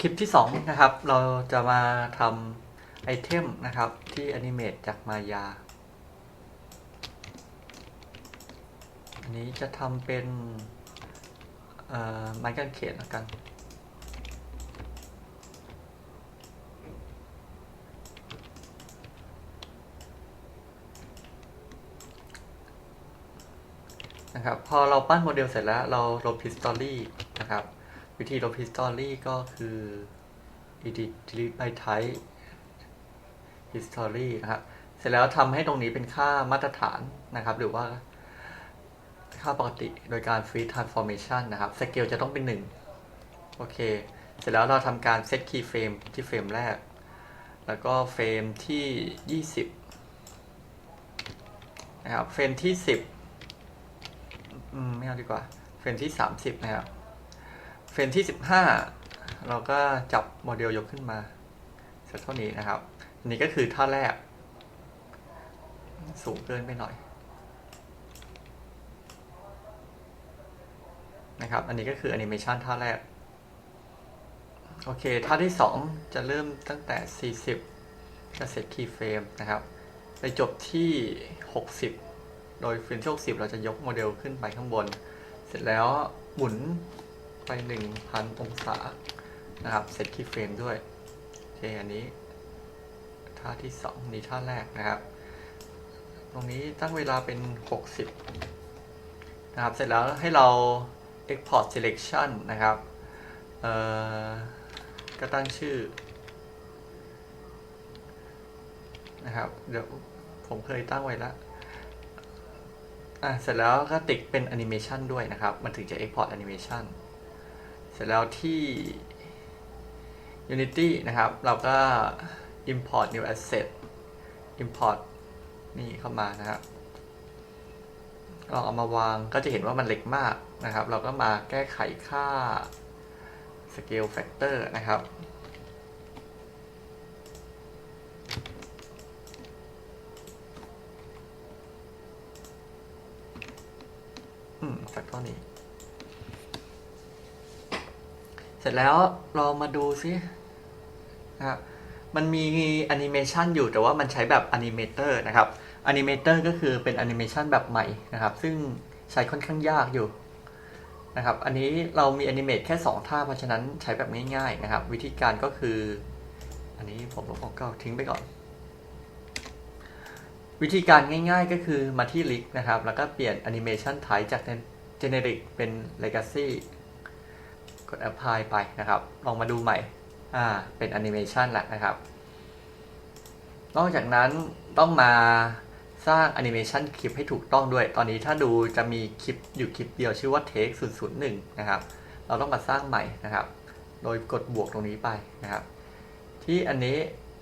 คลิปที่ 2 นะครับ เราจะมาทำไอเทมนะครับ ที่แอนิเมตจากมายา อันนี้จะทำเป็นไม้กางเขนแล้วกัน นะครับ พอเราปั้นโมเดลเสร็จแล้วเราลบ history นะครับ วิธีลบ history ก็คือ edit delete by type history นะครับเสร็จแล้วทำให้ตรงนี้เป็นค่ามาตรฐานนะครับ หรือว่าค่าปกติโดยการ free transformation นะครับสเกลจะต้องเป็น 1 โอเค เสร็จแล้วเราทำการ set keyframe ที่เฟรมแรก แล้วก็เฟรมที่ 20 นะครับ เฟรมที่ 10 อืม ไม่เอาดีกว่า เฟรมที่ 30 นะครับ เฟรมที่ 15 เราก็จับโมเดลยกขึ้นมาสักเท่านี้นะครับ อันนี้ก็คือท่าแรก สูงเกินไปหน่อยนะครับ อันนี้ก็คือแอนิเมชันท่าแรก โอเค ท่าที่ 2 จะเริ่มตั้งแต่ 40จะเซตคีย์เฟรมนะครับ ไปจบที่ 60 โดยเฟรมที่60 เราจะยกโมเดลขึ้นไปข้างบน เสร็จแล้วหมุน ไป1,000องศานะครับเซตคีย์เฟรมด้วยโอเคอันนี้ท่าที่2นี่ท่าแรกนะครับ ตรงนี้ตั้งเวลาเป็น 60 นะครับ เสร็จแล้วให้เรา export selection นะครับเอ่อก็ตั้งชื่อนะครับ เดี๋ยวผมเคยตั้งไว้แล้วอะเสร็จแล้วก็ติดเป็นแอนิเมชันด้วยนะครับ มันถึงจะ export animation ร็จแล้วที่ Unity นะครับ เราก็ import new asset import นี่เข้ามานะครับลองเอามาวางก็จะเห็นว่ามันเล็กมากนะครับ เราก็มาแก้ไขค่า scale factor นะครับ อืมสักเท่านี้ เสร็จแล้วเรามาดูซินะครับมันมีแอนิเมชันอยู่แต่ว่ามันใช้แบบแอนิเมเตอร์นะครับแอนิเมเตอร์ก็คือเป็นแอนิเมชันแบบใหม่นะครับ ซึ่งใช้ค่อนข้างยากอยู่นะครับ อันนี้เรามีแอนิเมตแค่ 2 ท่า เพราะฉะนั้นใช้แบบง่ายๆนะครับ วิธีการก็คือ อันนี้ผมลบของเก่าทิ้งไปก่อน วิธีการง่ายๆก็คือมาที่ List นะครับ แล้วก็เปลี่ยน Animation Type จาก Generic เป็น Legacy กด Apply ไปนะครับ ลองมาดูใหม่ อ่า เป็น Animation แหละนะครับ นอกจากนั้นต้องมาสร้าง Animation คลิปให้ถูกต้องด้วย ตอนนี้ถ้าดูจะมีคลิปอยู่คลิปเดียวชื่อว่า Take 001 นะครับ เราต้องมาสร้างใหม่นะครับ โดยกดบวกตรงนี้ไปนะครับ ที่อันนี้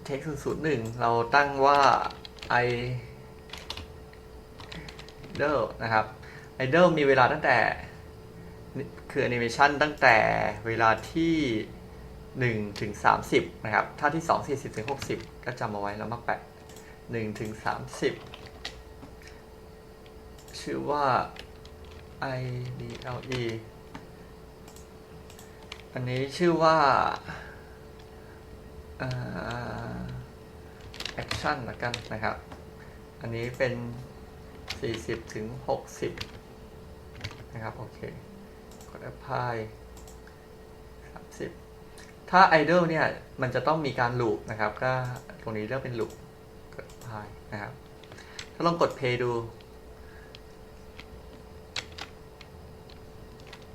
Take 001 เราตั้งว่า i idle นะครับ idle มีเวลาตั้งแต่ คือ animation ตั้งแต่เวลาที่1ถึง30 นะครับถ้าที่ 2 40ถึง60 ก็จำเอาไว้แล้วมาแปะ1ถึง30 ชื่อว่า idle อันนี้ชื่อว่า action ละกันนะครับ อันนี้เป็น 40ถึง60 นะครับ โอเค กด apply 30 ถ้า idle เนี่ย มันจะต้องมีการ loop นะครับ ก็ตรงนี้เรียกเป็น loop กด apply นะครับ ถ้าลองกด play ดู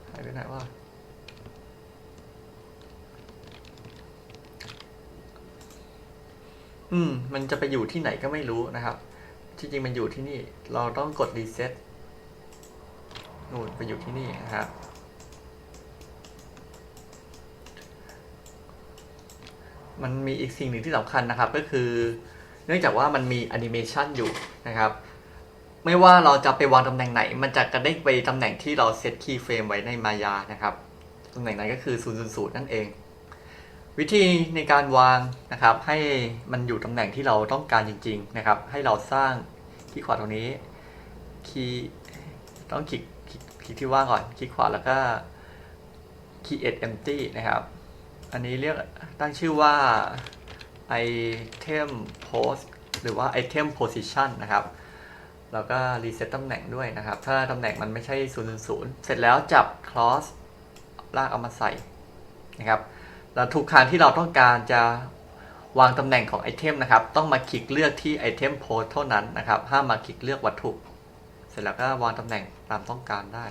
หายไปไหนวะอืม มันจะไปอยู่ที่ไหนก็ไม่รู้นะครับ ที่จริงมันอยู่ที่นี่ เราต้องกด reset นู่นไปอยู่ที่นี่นะครับ มันมีอีกสิ่งหนึ่งที่สำคัญนะครับก็คือเนื่องจากว่ามันมีแอนิเมชันอยู่นะครับ ไม่ว่าเราจะไปวางตำแหน่งไหน มันจะกระเด้งไปตำแหน่งที่เราเซตคีย์เฟรมไว้ในมายานะครับตำแหน่งนั้นก็คือ 000 นั่นเอง วิธีในการวางนะครับให้มันอยู่ตำแหน่งที่เราต้องการจริง ๆ นะครับ ให้เราสร้างคีย์ขวาตรงนี้คีย์ต้องคลิกคลิกคลิกที่ว่างก่อนคลิกขวาแล้วก็ create empty นะครับ อันนี้เรียกตั้งชื่อว่า item post หรือว่า item position นะครับแล้วก็รีเซ็ตตำแหน่งด้วยนะครับ ถ้าตำแหน่งมันไม่ใช่ 000 เสร็จแล้วจับ cross ลากเอามาใส่นะครับ แล้วทุกครั้งที่เราต้องการจะวางตำแหน่งของไอเทมนะครับ ต้องมาคลิกเลือกที่ไอเทมโพสเท่านั้นนะครับ ห้ามมาคลิกเลือกวัตถุ เสร็จแล้วก็วางตำแหน่งตามต้องการได้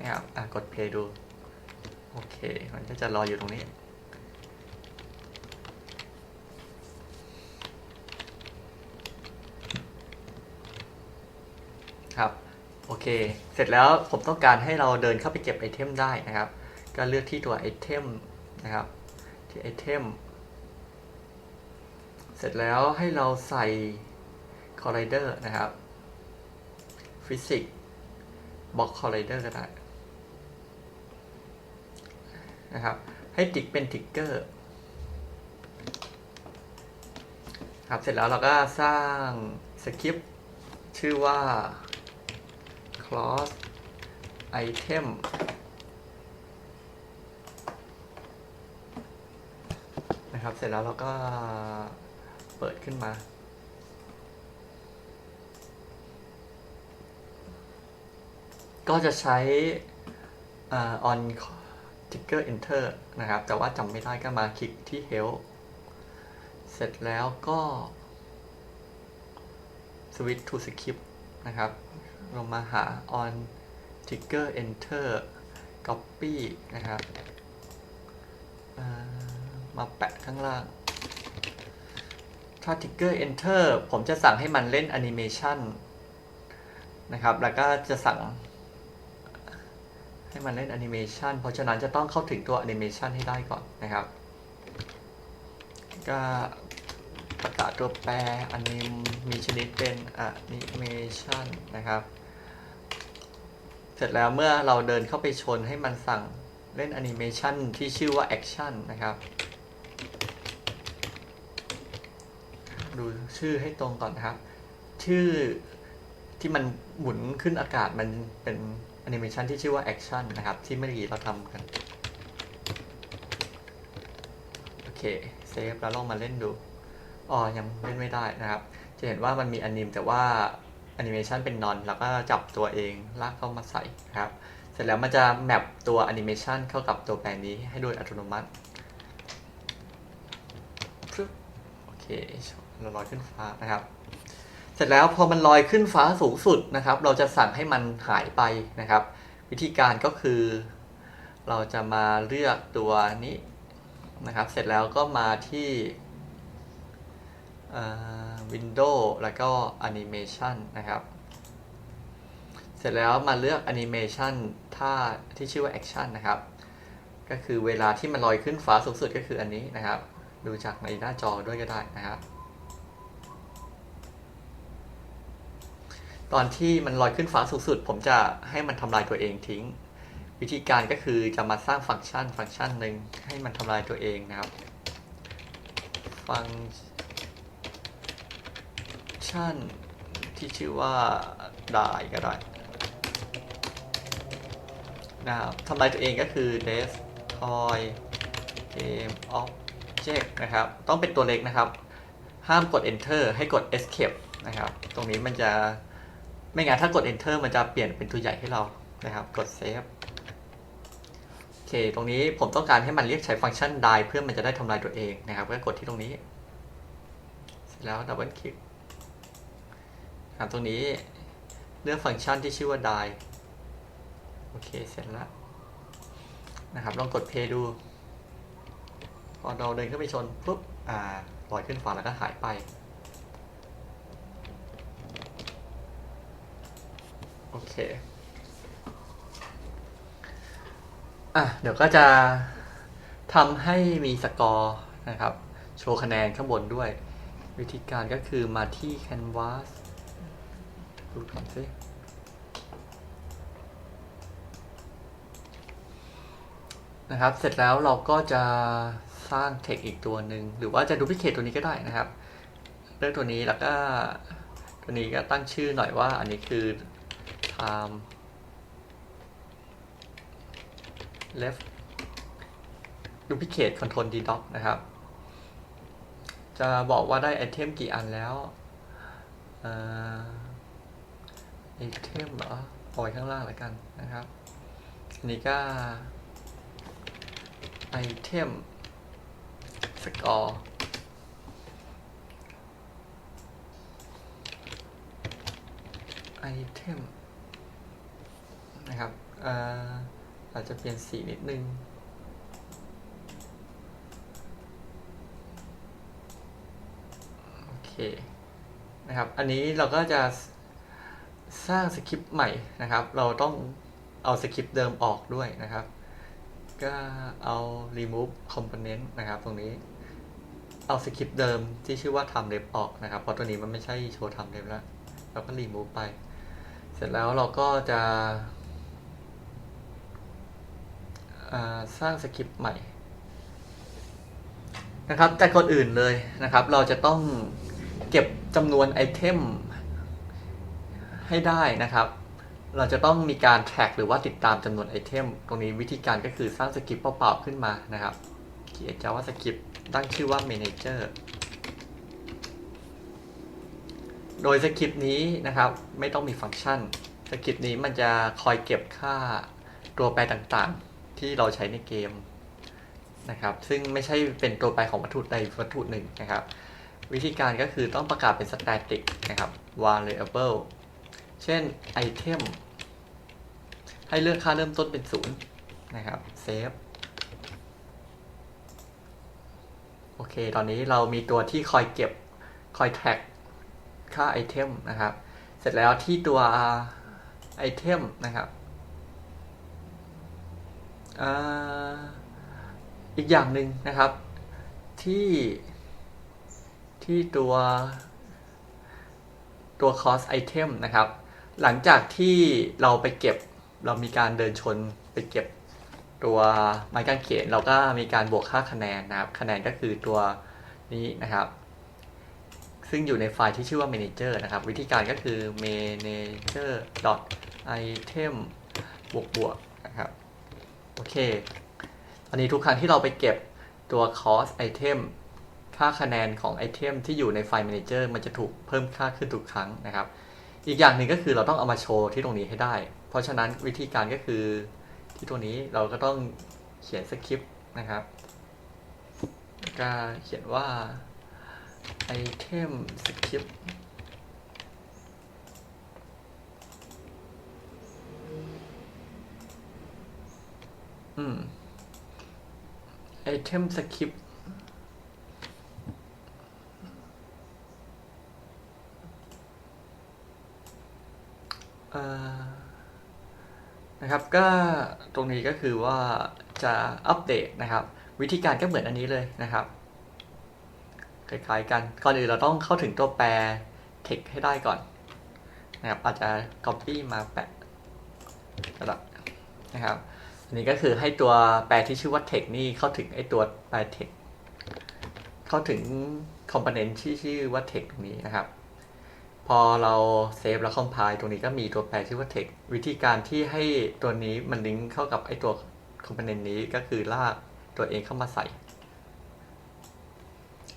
นะครับ อะกดเพย์ดู โอเค มันก็จะรออยู่ตรงนี้ ครับ โอเค เสร็จแล้วผมต้องการให้เราเดินเข้าไปเก็บไอเทมได้นะครับ ก็เลือกที่ตัวไอเทมนะครับ ที่ไอเทม เสร็จแล้วให้เราใส่ collider นะครับ physics บล็อก collider ก็ได้ นะครับ ให้ติ๊กเป็นติ๊กเกอร์ครับ เสร็จแล้วเราก็สร้างสคริปต์ชื่อว่า cross item นะครับ เสร็จแล้วเราก็เปิดขึ้นมาก็จะใช้ อ่า on trigger enter นะครับ แต่ว่าจำไม่ได้ก็มาคลิกที่ help เสร็จแล้วก็ switch to script นะครับเรามาหา on trigger enter copy นะครับมาแปะข้างล่าง ถ้า trigger enter ผมจะสั่งให้มันเล่น animation นะครับ แล้วก็จะสั่ง ให้มันเล่นแอนิเมชันเพราะฉะนั้นจะต้องเข้าถึงตัวแอนิเมชันให้ได้ก่อนนะครับ ก็ประกาศตัวแปรอันนี้มีชนิดเป็นแอนิเมชันนะครับ เสร็จแล้วเมื่อเราเดินเข้าไปชนให้มันสั่งเล่นแอนิเมชันที่ชื่อว่าแอคชั่นนะครับ ดูชื่อให้ตรงก่อนนะครับ ชื่อที่มันหมุนขึ้นอากาศมันเป็น แอนิเมชันที่ชื่อว่าแอคชั่นนะครับ ที่เมื่อกี้เราทำกัน โอเคเซฟแล้วลองมาเล่นดูอ๋อยังเล่นไม่ได้นะครับ จะเห็นว่ามันมีอนิมแต่ว่าแอนิเมชันเป็นนอนแล้วก็จับตัวเองลากเข้ามาใส่นะครับ เสร็จแล้วมันจะแมปตัวแอนิเมชันเข้ากับตัวแปลนี้ให้โดยอัตโนมัติโอเคเราลอยขึ้นฟ้านะครับ เสร็จแล้วพอมันลอยขึ้นฟ้าสูงสุดนะครับ เราจะสั่งให้มันหายไปนะครับ วิธีการก็คือ เราจะมาเลือกตัวนี้นะครับ เสร็จแล้วก็มาที่วินโดว์แล้วก็ Animation นะครับ เสร็จแล้วมาเลือก Animation ท่าที่ชื่อว่า Action นะครับ ก็คือเวลาที่มันลอยขึ้นฟ้าสูงสุดก็คืออันนี้นะครับ ดูจากในหน้าจอด้วยก็ได้นะครับ ตอนที่มันลอยขึ้นฟ้าสูงสุด ผมจะให้มันทำลายตัวเองทิ้ง วิธีการก็คือจะมาสร้างฟังก์ชันฟังก์ชันหนึ่งให้มันทำลายตัวเองนะครับ ฟังก์ชันที่ชื่อว่าได้ก็ได้นะครับทำลายตัวเองก็คือ destroy game object นะครับ ต้องเป็นตัวเล็กนะครับ ห้ามกด enter ให้กด escape นะครับ ตรงนี้มันจะ ไม่งั้นถ้ากด enter มันจะเปลี่ยนเป็นตัวใหญ่ให้เรานะครับ กด save โอเค ตรงนี้ผมต้องการให้มันเรียกใช้ฟังก์ชัน die เพื่อมันจะได้ทำลายตัวเองนะครับ ก็กดที่ตรงนี้ เสร็จแล้วดับเบิลคลิกครับตรงนี้เลือกฟังก์ชันที่ชื่อว่า die โอเค เสร็จแล้วนะครับ ลองกด play ดู พอเราเดินขึ้นไปชนปุ๊บ อ่าลอยขึ้นฟ้าแล้วก็หายไป อเค อะ เดี๋ยวก็จะทำให้มีสกอร์นะครับ โชว์คะแนนข้างบนด้วย วิธีการก็คือมาที่ Canvas ดูก่อนสินะครับ เสร็จแล้วเราก็จะสร้าง text อีกตัวหนึ่ง หรือว่าจะ duplicate ตัวนี้ก็ได้นะครับ เลือกตัวนี้แล้วก็ตัวนี้ก็ตั้งชื่อหน่อยว่าอันนี้คือ time left duplicate control d doc นะครับ จะบอกว่าได้ไอเทมกี่อันแล้วไอเทมเหรอเอาไว้ข้างล่างแล้วกันนะครับอันนี้ก็ไอเทมสกอร์ไอเทม นะครับอ่าอาจจะเปลี่ยนสีนิดนึงโอเคนะครับอันนี้เราก็จะสร้างสคริปต์ใหม่นะครับ เราต้องเอาสคริปต์เดิมออกด้วยนะครับ ก็เอา remove component นะครับ ตรงนี้เอาสคริปต์เดิมที่ชื่อว่า time ref ออกนะครับ เพราะตัวนี้มันไม่ใช่โชว์ time ref แล้ว เราก็ remove ไป เสร็จแล้วเราก็จะ สร้างสคริปต์ใหม่นะครับแต่ก่อนอื่นเลยนะครับ เราจะต้องเก็บจำนวนไอเทมให้ได้นะครับ เราจะต้องมีการ track หรือว่าติดตามจำนวนไอเทม ตรงนี้วิธีการก็คือสร้างสคริปต์เปล่าๆขึ้นมานะครับเขียน JavaScript ตั้งชื่อว่า manager โดยสคริปต์นี้นะครับ ไม่ต้องมีฟังก์ชันสคริปต์นี้มันจะคอยเก็บค่าตัวแปรต่างๆ ที่เราใช้ในเกมนะครับ ซึ่งไม่ใช่เป็นตัวแปรของวัตถุใดวัตถุหนึ่งนะครับ วิธีการก็คือต้องประกาศเป็น static นะครับ variable เช่น item ให้เลือกค่าเริ่มต้นเป็นศูนย์นะครับ save โอเค ตอนนี้เรามีตัวที่คอยเก็บ คอย track ค่าไอเทมนะครับ เสร็จแล้วที่ตัวไอเทมนะครับ อีกอย่างหนึ่งนะครับ ที่ที่ตัวตัว cost item นะครับ หลังจากที่เราไปเก็บเรามีการเดินชนไปเก็บตัวไม้กางเขนเราก็มีการบวกค่าคะแนนนะครับ คะแนนก็คือตัวนี้นะครับ ซึ่งอยู่ในไฟล์ที่ชื่อว่า manager นะครับ วิธีการก็คือ manager item บวกบวกนะครับ โอเค อันนี้ทุกครั้งที่เราไปเก็บตัว cost item ค่าคะแนนของไอเทมที่อยู่ในไฟล์ manager มันจะถูกเพิ่มค่าขึ้นทุกครั้งนะครับ อีกอย่างหนึ่งก็คือเราต้องเอามาโชว์ที่ตรงนี้ให้ได้ เพราะฉะนั้นวิธีการก็คือที่ตัวนี้เราก็ต้องเขียนสคริปต์นะครับก็เขียนว่า item script อืม item script เอ่อนะครับก็ตรงนี้ก็คือว่าจะอัปเดตนะครับ วิธีการก็เหมือนอันนี้เลยนะครับคล้ายๆกันก่อนอื่นเราต้องเข้าถึงตัวแปร text ให้ได้ก่อนนะครับอาจจะ copy มาแปะก็ได้นะครับ อันนี้ก็คือให้ตัวแปรที่ชื่อว่า text นี่เข้าถึงไอตัวแปร text เข้าถึง component ที่ชื่อว่า text ตรงนี้นะครับ พอเราเซฟแล้วคอมไพล์ตรงนี้ก็มีตัวแปรชื่อว่า text วิธีการที่ให้ตัวนี้มันลิงก์เข้ากับไอตัว component นี้ก็คือลากตัวเองเข้ามาใส่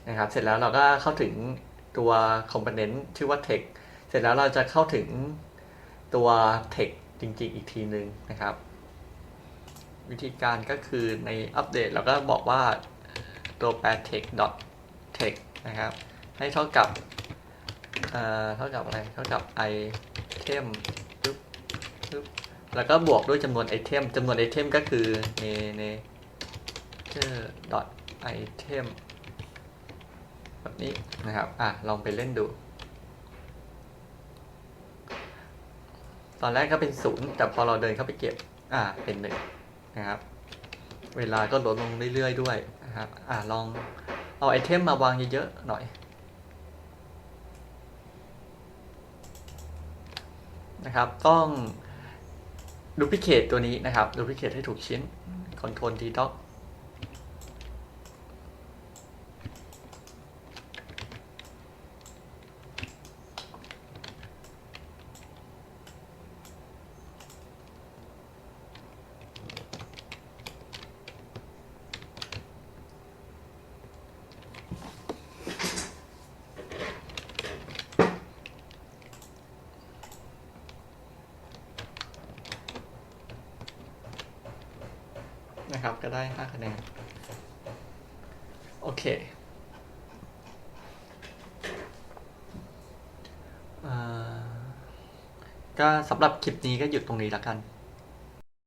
นะครับ เสร็จแล้วเราก็เข้าถึงตัว component ชื่อว่า text เสร็จแล้วเราจะเข้าถึงตัว text จริงๆ อีกทีหนึ่งนะครับ วิธีการก็คือในอัปเดตเราก็บอกว่าตัวแปร text dot text นะครับ ให้เท่ากับเอ่อเท่ากับอะไร เท่ากับ item ปึ๊บปึ๊บแล้วก็บวกด้วยจำนวนไอเทมจำนวนไอเทมก็คือ manager dot item แบบนี้นะครับ อะ ลองไปเล่นดู ตอนแรกก็เป็นศูนย์แต่พอเราเดินเข้าไปเก็บ อ่า เป็นหนึ่ง นะครับ เวลาก็ลดลงเรื่อยๆด้วยนะครับอ่าลองเอาไอเทมมาวางเยอะๆหน่อยนะครับ ต้องดูพิเคตตัวนี้นะครับดูพิเคตให้ถูกชิ้นคอนโทรลดีด็อก ครับ ก็ได้5คะแนน โอเคก็สำหรับคลิปนี้ก็หยุดตรงนี้แล้วกัน